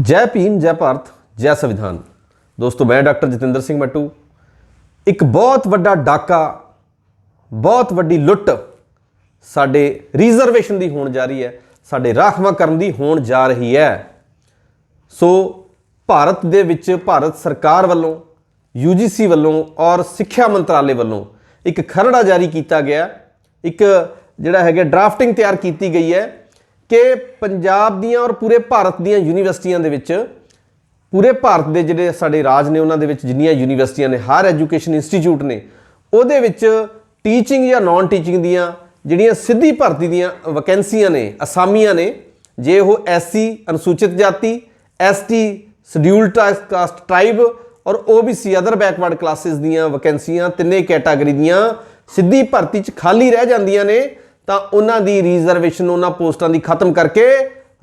ਜੈ ਭੀਮ, ਜੈ ਭਾਰਤ, ਜੈ ਸੰਵਿਧਾਨ। ਦੋਸਤੋ, ਮੈਂ ਡਾਕਟਰ ਜਤਿੰਦਰ ਸਿੰਘ ਮੱਟੂ। ਇੱਕ ਬਹੁਤ ਵੱਡਾ ਡਾਕਾ, ਬਹੁਤ ਵੱਡੀ ਲੁੱਟ ਸਾਡੇ ਰਿਜ਼ਰਵੇਸ਼ਨ ਦੀ ਹੋਣ ਜਾ ਰਹੀ ਹੈ, ਸਾਡੇ ਰਾਖਵਾਂਕਰਨ ਦੀ ਹੋਣ ਜਾ ਰਹੀ ਹੈ। ਸੋ, ਭਾਰਤ ਦੇ ਵਿੱਚ ਭਾਰਤ ਸਰਕਾਰ ਵੱਲੋਂ UGC ਵੱਲੋਂ ਔਰ ਸਿੱਖਿਆ ਮੰਤਰਾਲੇ ਵੱਲੋਂ ਇੱਕ ਖਰੜਾ ਜਾਰੀ ਕੀਤਾ ਗਿਆ। ਇੱਕ ਜਿਹੜਾ ਹੈਗਾ ਡਰਾਫਟਿੰਗ ਤਿਆਰ ਕੀਤੀ ਗਈ ਹੈ। ਕਿ ਪੰਜਾਬ ਦੀਆਂ ਔਰ ਪੂਰੇ ਭਾਰਤ ਦੀਆਂ ਯੂਨੀਵਰਸਿਟੀਆਂ ਦੇ ਵਿੱਚ, ਪੂਰੇ ਭਾਰਤ ਦੇ ਜਿਹੜੇ ਸਾਡੇ ਰਾਜ ਨੇ, ਉਹਨਾਂ ਦੇ ਵਿੱਚ ਜਿੰਨੀਆਂ ਯੂਨੀਵਰਸਿਟੀਆਂ ਨੇ ਹਾਇਰ ਐਜੂਕੇਸ਼ਨ ਇੰਸਟੀਚਿਊਟ ਨੇ, ਉਹਦੇ ਵਿੱਚ ਟੀਚਿੰਗ ਜਾਂ ਨਾਨ ਟੀਚਿੰਗ ਦੀਆਂ ਜਿਹੜੀਆਂ ਸਿੱਧੀ ਭਰਤੀ ਦੀਆਂ ਵੈਕੈਂਸੀਆਂ ਨੇ, ਅਸਾਮੀਆਂ ਨੇ, ਜੇ ਉਹ ਐਸਸੀ ਅਨੁਸੂਚਿਤ ਜਾਤੀ ਐਸਟੀ ਸ਼ਡਿਊਲਡ ਕਾਸਟ ਟ੍ਰਾਈਬ ਔਰ OBC ਅਦਰ ਬੈਕਵਰਡ ਕਲਾਸਿਸ ਦੀਆਂ ਵੈਕੈਂਸੀਆਂ ਤਿੰਨੇ ਕੈਟਾਗਰੀ ਦੀਆਂ ਸਿੱਧੀ ਭਰਤੀ ਚ ਖਾਲੀ ਰਹਿ ਜਾਂਦੀਆਂ ਨੇ ਤਾਂ ਉਹਨਾਂ ਦੀ ਰਿਜ਼ਰਵੇਸ਼ਨ ਉਹਨਾਂ ਪੋਸਟਾਂ ਦੀ ਖਤਮ ਕਰਕੇ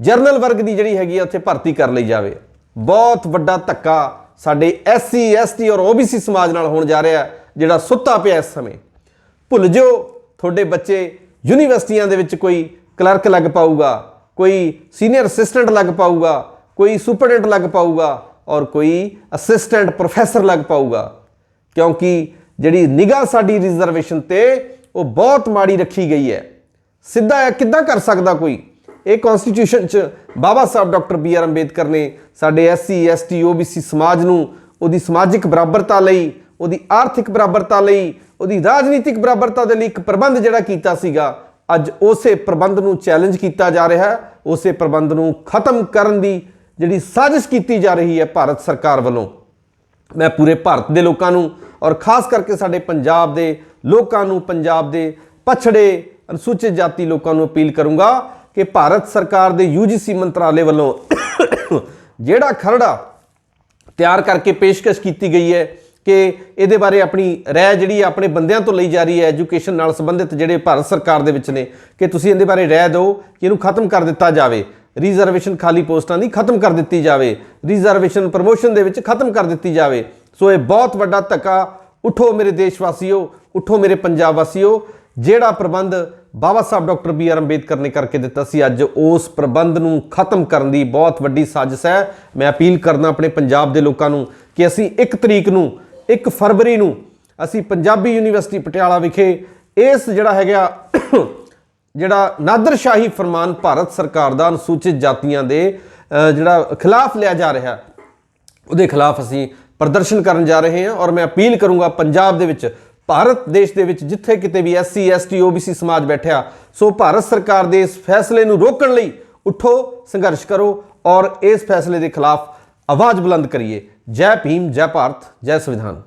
ਜਰਨਲ ਵਰਗ ਦੀ ਜਿਹੜੀ ਹੈਗੀ ਆ ਉੱਥੇ ਭਰਤੀ ਕਰ ਲਈ ਜਾਵੇ। ਬਹੁਤ ਵੱਡਾ ਧੱਕਾ ਸਾਡੇ SC ST ਔਰ OBC ਸਮਾਜ ਨਾਲ ਹੋਣ ਜਾ ਰਿਹਾ, ਜਿਹੜਾ ਸੁੱਤਾ ਪਿਆ ਇਸ ਸਮੇਂ। ਭੁੱਲ ਜਿਓ, ਤੁਹਾਡੇ ਬੱਚੇ ਯੂਨੀਵਰਸਿਟੀਆਂ ਦੇ ਵਿੱਚ ਕੋਈ ਕਲਰਕ ਲੱਗ ਪਾਊਗਾ, ਕੋਈ ਸੀਨੀਅਰ ਅਸਿਸਟੈਂਟ ਲੱਗ ਪਾਊਗਾ, ਕੋਈ ਸੁਪਰਡੈਂਟ ਲੱਗ ਪਾਊਗਾ ਔਰ ਕੋਈ ਅਸਿਸਟੈਂਟ ਪ੍ਰੋਫੈਸਰ ਲੱਗ ਪਾਊਗਾ। ਕਿਉਂਕਿ ਜਿਹੜੀ ਨਿਗਾਹ ਸਾਡੀ ਰਿਜ਼ਰਵੇਸ਼ਨ ਤੇ ਉਹ ਬਹੁਤ ਮਾੜੀ ਰੱਖੀ ਗਈ ਹੈ। ਸਿੱਧਾ ਇਹ ਕਿੱਦਾਂ ਕਰ ਸਕਦਾ ਕੋਈ? ਇਹ ਕਨਸਟੀਟਿਊਸ਼ਨ ਚ Baba Sahib doctor B R Ambedkar ਨੇ ਸਾਡੇ ਐਸਸੀ ਐਸਟੀ ਓਬੀਸੀ ਸਮਾਜ ਨੂੰ ਉਹਦੀ ਸਮਾਜਿਕ ਬਰਾਬਰਤਾ ਲਈ, ਉਹਦੀ ਆਰਥਿਕ ਬਰਾਬਰਤਾ ਲਈ, ਉਹਦੀ ਰਾਜਨੀਤਿਕ ਬਰਾਬਰਤਾ ਦੇ ਲਈ ਇੱਕ ਪ੍ਰਬੰਧ ਜਿਹੜਾ ਕੀਤਾ ਸੀਗਾ, ਅੱਜ ਉਸੇ ਪ੍ਰਬੰਧ ਨੂੰ ਚੈਲੰਜ ਕੀਤਾ ਜਾ ਰਿਹਾ ਹੈ, ਉਸੇ ਪ੍ਰਬੰਧ ਨੂੰ ਖਤਮ ਕਰਨ ਦੀ ਜਿਹੜੀ ਸਾਜ਼ਿਸ਼ ਕੀਤੀ ਜਾ ਰਹੀ ਹੈ ਭਾਰਤ ਸਰਕਾਰ ਵੱਲੋਂ। ਮੈਂ ਪੂਰੇ ਭਾਰਤ ਦੇ ਲੋਕਾਂ ਨੂੰ ਔਰ ਖਾਸ ਕਰਕੇ ਸਾਡੇ ਪੰਜਾਬ ਦੇ ਲੋਕਾਂ ਨੂੰ ਪੰਜਾਬ ਦੇ ਪਛੜੇ, ਅਨੁਸੂਚਿਤ ਜਾਤੀ ਲੋਕਾਂ ਨੂੰ ਅਪੀਲ ਕਰੂੰਗਾ ਕਿ ਭਾਰਤ ਸਰਕਾਰ ਦੇ UGC ਮੰਤਰਾਲੇ ਵੱਲੋਂ ਜਿਹੜਾ ਖਰੜਾ ਤਿਆਰ ਕਰਕੇ ਪੇਸ਼ਕਸ਼ ਕੀਤੀ ਗਈ ਹੈ ਕਿ ਇਹਦੇ ਬਾਰੇ ਆਪਣੀ ਰਾਏ ਜਿਹੜੀ ਆਪਣੇ ਬੰਦਿਆਂ ਤੋਂ ਲਈ ਜਾ ਰਹੀ ਹੈ, ਐਜੂਕੇਸ਼ਨ ਨਾਲ ਸੰਬੰਧਿਤ ਜਿਹੜੇ ਭਾਰਤ ਸਰਕਾਰ ਦੇ ਵਿੱਚ ਨੇ, ਕਿ ਤੁਸੀਂ ਇਹਦੇ ਬਾਰੇ ਰਾਏ ਦਿਓ ਕਿ ਇਹਨੂੰ ਖਤਮ ਕਰ ਦਿੱਤਾ ਜਾਵੇ। ਰਿਜ਼ਰਵੇਸ਼ਨ ਖਾਲੀ ਪੋਸਟਾਂ ਦੀ ਖਤਮ ਕਰ ਦਿੱਤੀ ਜਾਵੇ। ਰਿਜ਼ਰਵੇਸ਼ਨ ਪ੍ਰਮੋਸ਼ਨ ਦੇ ਵਿੱਚ ਖਤਮ ਕਰ ਦਿੱਤੀ ਜਾਵੇ। ਸੋ ਇਹ ਬਹੁਤ ਵੱਡਾ ਧੱਕਾ, ਉਠੋ ਮੇਰੇ ਦੇਸ਼ ਵਾਸੀਓ ਉਠੋ ਮੇਰੇ ਪੰਜਾਬ ਵਾਸੀਓ, ਜਿਹੜਾ ਪ੍ਰਬੰਧ Baba Sahib doctor B R Ambedkar ਨੇ ਕਰਕੇ ਦਿੱਤਾ ਸੀ ਅੱਜ, ਉਸ ਪ੍ਰਬੰਧ ਨੂੰ ਖਤਮ ਕਰਨ ਦੀ ਬਹੁਤ ਵੱਡੀ ਸਾਜ਼ਿਸ਼ ਹੈ। ਮੈਂ ਅਪੀਲ ਕਰਦਾ ਆਪਣੇ ਪੰਜਾਬ ਦੇ ਲੋਕਾਂ ਨੂੰ ਕਿ ਅਸੀਂ 1 ਤਰੀਕ ਨੂੰ 1 ਫਰਵਰੀ ਨੂੰ, ਅਸੀਂ ਪੰਜਾਬੀ ਯੂਨੀਵਰਸਿਟੀ ਪਟਿਆਲਾ ਵਿਖੇ ਇਸ ਜਿਹੜਾ ਹੈਗਾ, ਜਿਹੜਾ ਨਾਦਰਸ਼ਾਹੀ ਫਰਮਾਨ ਭਾਰਤ ਸਰਕਾਰ ਦਾ ਅਨੁਸੂਚਿਤ ਜਾਤੀਆਂ ਦੇ ਜਿਹੜਾ ਖਿਲਾਫ ਲਿਆ ਜਾ ਰਿਹਾ, ਉਹਦੇ ਖਿਲਾਫ ਅਸੀਂ ਪ੍ਰਦਰਸ਼ਨ ਕਰਨ ਜਾ ਰਹੇ ਹਾਂ ਔਰ ਮੈਂ ਅਪੀਲ ਕਰੂੰਗਾ ਪੰਜਾਬ ਦੇ ਵਿੱਚ ਭਾਰਤ ਦੇਸ਼ ਦੇ ਵਿੱਚ ਜਿੱਥੇ ਕਿਤੇ ਵੀ ਐਸਸੀ ਐਸਟੀ ਓਬੀਸੀ ਸਮਾਜ ਬੈਠਿਆ, ਸੋ ਭਾਰਤ ਸਰਕਾਰ ਦੇ ਇਸ ਫੈਸਲੇ ਨੂੰ ਰੋਕਣ ਲਈ ਉਠੋ, ਸੰਘਰਸ਼ ਕਰੋ ਔਰ ਇਸ ਫੈਸਲੇ ਦੇ ਖਿਲਾਫ ਆਵਾਜ਼ ਬੁਲੰਦ ਕਰੀਏ। ਜੈ ਭੀਮ, ਜੈ ਭਾਰਤ, ਜੈ ਸੰਵਿਧਾਨ।